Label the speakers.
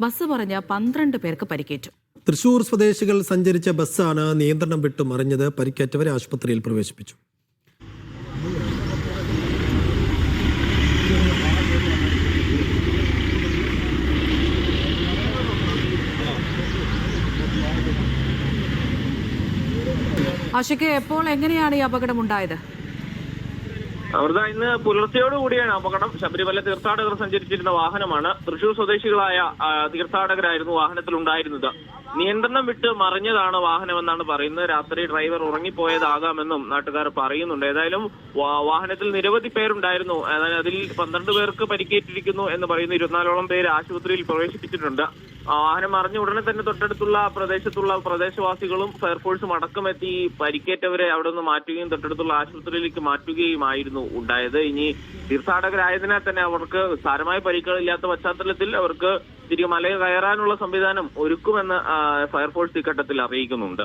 Speaker 1: Bus പറഞ്ഞ പന്ത്രണ്ട് പേർക്ക് പരിക്കേറ്റു.
Speaker 2: തൃശൂർ സ്വദേശികൾ സഞ്ചരിച്ച ബസ്സാണ് നിയന്ത്രണം വിട്ടു മറിഞ്ഞത്. പരിക്കേറ്റവരെ ആശുപത്രിയിൽ പ്രവേശിപ്പിച്ചു.
Speaker 1: ആശയ്ക്ക് എപ്പോൾ എങ്ങനെയാണ് ഈ അപകടം ഉണ്ടായത്
Speaker 3: അമൃത ഇന്ന് പുലർച്ചയോടുകൂടിയാണ് അപകടം. ശബരിമല തീർത്ഥാടകർ സഞ്ചരിച്ചിരുന്ന വാഹനമാണ്. തൃശൂർ സ്വദേശികളായ തീർത്ഥാടകരായിരുന്നു വാഹനത്തിൽ ഉണ്ടായിരുന്നത് നിയന്ത്രണം വിട്ട് മറിഞ്ഞതാണ് വാഹനമെന്നാണ് പറയുന്നത്. രാത്രി ഡ്രൈവർ ഉറങ്ങിപ്പോയതാകാമെന്നും നാട്ടുകാർ പറയുന്നുണ്ട്. ഏതായാലും വാഹനത്തിൽ നിരവധി പേരുണ്ടായിരുന്നു. അതിൽ പന്ത്രണ്ട് പേർക്ക് പരിക്കേറ്റിരിക്കുന്നു എന്ന് പറയുന്നു ഇരുപത്തിനാലോളം പേര് ആശുപത്രിയിൽ പ്രവേശിപ്പിച്ചിട്ടുണ്ട്. വാഹനം മറിഞ്ഞ ഉടനെ തന്നെ തൊട്ടടുത്തുള്ള പ്രദേശത്തുള്ള പ്രദേശവാസികളും ഫയർഫോഴ്സും അടക്കമെത്തി പരിക്കേറ്റവരെ അവിടെ നിന്ന് മാറ്റുകയും തൊട്ടടുത്തുള്ള ആശുപത്രിയിലേക്ക് മാറ്റുകയുമായിരുന്നു ഉണ്ടായത്. ഇനി തീർത്ഥാടകരായതിനാൽ തന്നെ അവർക്ക് സാരമായ പരിക്കുകളില്ലാത്ത പശ്ചാത്തലത്തിൽ അവർക്ക് തിരികെ മല കയറാനുള്ള സംവിധാനം ഒരുക്കുമെന്ന് ഫയർഫോഴ്സ് ഘട്ടത്തിൽ അറിയിക്കുന്നുണ്ട്.